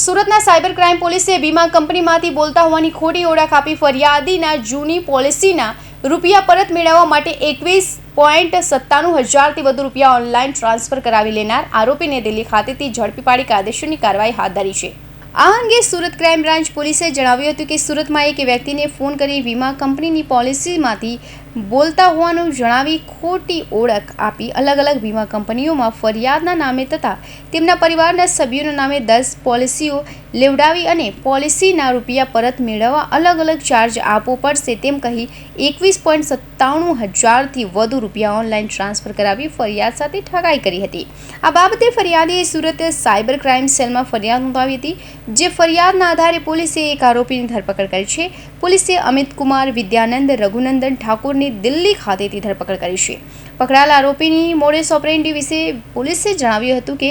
સુરતના cyber crime પોલીસે વીમા કંપનીમાંથી બોલતા હોવાની ખોટી ઓળખ આપી ફરિયાદીના જૂની પોલિસીના રૂપિયા પરત મેળવવા માટે એકવીસ પોઈન્ટ સત્તાણું હજારથી વધુ રૂપિયા ઓનલાઈન ટ્રાન્સફર કરાવી લેનાર આરોપીને દિલ્હી ખાતેથી ઝડપી પાડી કાયદેસરની કાર્યવાહી હાથ ધરી છે. આ અંગે સુરત ક્રાઇમ બ્રાન્ચ પોલીસે જણાવ્યું હતું કે સુરતમાં એક વ્યક્તિને ફોન કરી વીમા કંપનીની પોલિસીમાંથી બોલતા હોવાનું જણાવી ખોટી ઓળખ આપી અલગ અલગ વીમા કંપનીઓમાં ફરિયાદના નામે તથા તેમના પરિવારના સભ્યોના નામે દસ પોલિસીઓ લેવડાવી અને પોલિસીના રૂપિયા પરત મેળવવા અલગ અલગ ચાર્જ આપવો પડશે તેમ કહી એકવીસ પોઈન્ટ સત્તાણું હજારથી વધુ રૂપિયા ઓનલાઈન ટ્રાન્સફર કરાવી ફરિયાદ સાથે ઠગાઈ કરી હતી. આ બાબતે ફરિયાદીએ સુરત સાયબર ક્રાઇમ સેલમાં ફરિયાદ નોંધાવી હતી, જે ફરિયાદના આધારે પોલીસે એક આરોપીની ધરપકડ કરી છે. પોલીસે અમિત કુમાર, વિદ્યાનંદ રઘુનંદન ઠાકોરની દિલ્હી ખાતેથી ધરપકડ કરી છે. પકડાયેલ આરોપીની મોડેસ ઓપરેન્ડી વિશે પોલીસે જણાવ્યું હતું કે,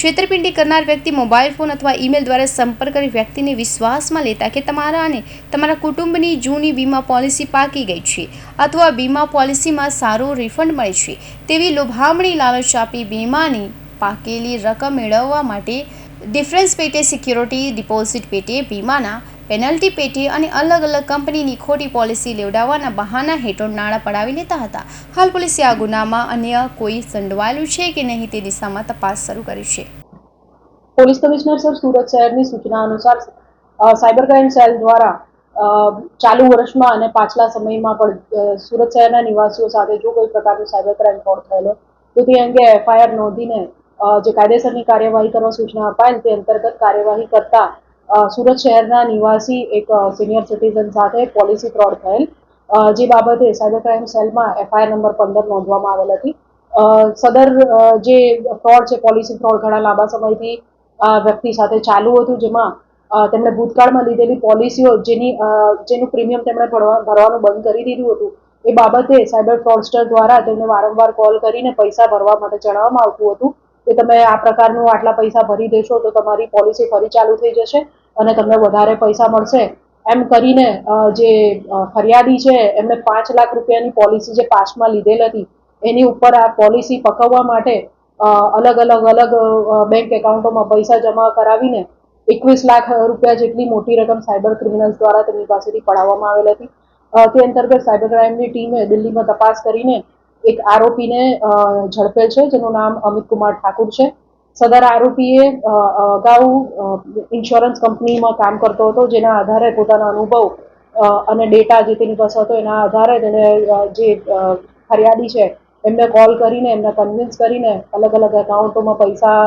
છેતરપિંડી કરનાર વ્યક્તિ મોબાઈલ ફોન અથવા ઈમેલ દ્વારા સંપર્ક કરી વ્યક્તિને વિશ્વાસમાં લેતા કે તમારા અને તમારા કુટુંબની જૂની વીમા પોલિસી પાકી ગઈ છે અથવા વીમા પોલિસીમાં સારો રિફંડ મળે છે, તેવી લોભામણી લાલચ આપી વીમાની પાકેલી રકમ મેળવવા માટે ડિફરન્સ પેટે સિક્યોરિટી, ડિપોઝિટ પેટે, વીમાના, પેનલ્ટી પેટે અને અલગ અલગ કંપનીની ખોટી પોલિસી લેવડાવવાના બહાના હેઠળ નાણાં પડાવી લેતા હતા. હાલ પોલીસે આ ગુનામાં અન્ય કોઈ સંડવાયેલું છે કે નહીં તે દિશામાં તપાસ શરૂ કરી છે. પોલીસ કમિશનર સર સુરત શહેરની સૂચના અનુસાર સાયબર ક્રાઇમ સેલ દ્વારા ચાલુ વર્ષમાં અને પાછલા સમયમાં પણ સુરત શહેરના નિવાસીઓ સાથે જો કોઈ પ્રકારનો સાયબર ક્રાઇમ ફ્રોડ થયેલો, તો તે અંગે એફઆઈઆર નોંધીને જે કાયદેસરની કાર્યવાહી કરવા સૂચના અપાયેલ તે અંતર્ગત કાર્યવાહી કરતા સુરત શહેરના નિવાસી એક સિનિયર સિટીઝન સાથે પોલિસી ફ્રોડ થયેલ. જે બાબતે સાયબર ક્રાઇમ સેલમાં એફઆઈઆર નંબર પંદર નોંધવામાં આવેલ હતી. સદર જે ફ્રોડ છે પોલિસી ફ્રોડ ઘણા લાંબા સમયથી વ્યક્તિ સાથે ચાલુ હતું, જેમાં તેમણે ભૂતકાળમાં લીધેલી પોલિસીઓ જેની જેનું પ્રીમિયમ તેમણે ભરવા- ભરવાનું બંધ કરી દીધું હતું. એ બાબતે સાયબર ફ્રોડસ્ટર દ્વારા તેમને વારંવાર કોલ કરીને પૈસા ભરવા માટે જણાવવામાં આવતું હતું. કે તમે આ પ્રકારનું આટલા પૈસા ભરી દેશો તો તમારી પોલિસી ફરી ચાલુ થઈ જશે અને તમને વધારે પૈસા મળશે. એમ કરીને જે ફરિયાદી છે એમણે પાંચ લાખ રૂપિયાની પોલિસી જે પાસમાં લીધેલ હતી, એની ઉપર આ પોલિસી પકવવા માટે અલગ અલગ અલગ બેંક એકાઉન્ટોમાં પૈસા જમા કરાવીને એકવીસ લાખ રૂપિયા જેટલી મોટી રકમ સાયબર ક્રિમિનલ્સ દ્વારા તેમની પાસેથી પડાવવામાં આવેલ હતી. તે અંતર્ગત સાયબર ક્રાઇમની ટીમે દિલ્હીમાં તપાસ કરીને એક આરોપીને ઝડપેલ છે, જેનું નામ અમિત કુમાર ઠાકુર છે. સદર આરોપીએ અગાઉ ઇન્સ્યોરન્સ કંપનીમાં કામ કરતો હતો, જેના આધારે પોતાના અનુભવ અને ડેટા જે તેની પાસે હતો, એના આધારે તેણે જે ફરિયાદી છે, એમને કોલ કરીને, એમને કન્વિન્સ કરીને, અલગ અલગ એકાઉન્ટોમાં પૈસા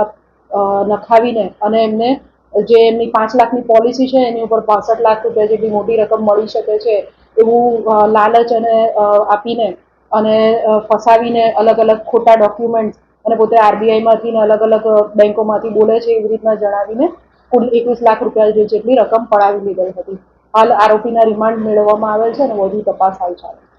નખાવીને, અને એમને જે એમની પાંચ લાખની પોલિસી છે, એની ઉપર પાસઠ લાખ રૂપિયા જેટલી મોટી રકમ મળી શકે છે, એવું લાલચ અને આપીને અને ફસાવીને અલગ અલગ ખોટા ડોક્યુમેન્ટ્સ અને પોતે આરબીઆઈમાંથી ને અલગ અલગ બેંકોમાંથી બોલે છે એવી રીતના જણાવીને કુલ એકવીસ લાખ રૂપિયા જેટલી રકમ પડાવી લીધેલ હતી. હાલ આરોપીના રિમાન્ડ મેળવવામાં આવેલ છે અને વધુ તપાસ હાલ ચાલે છે.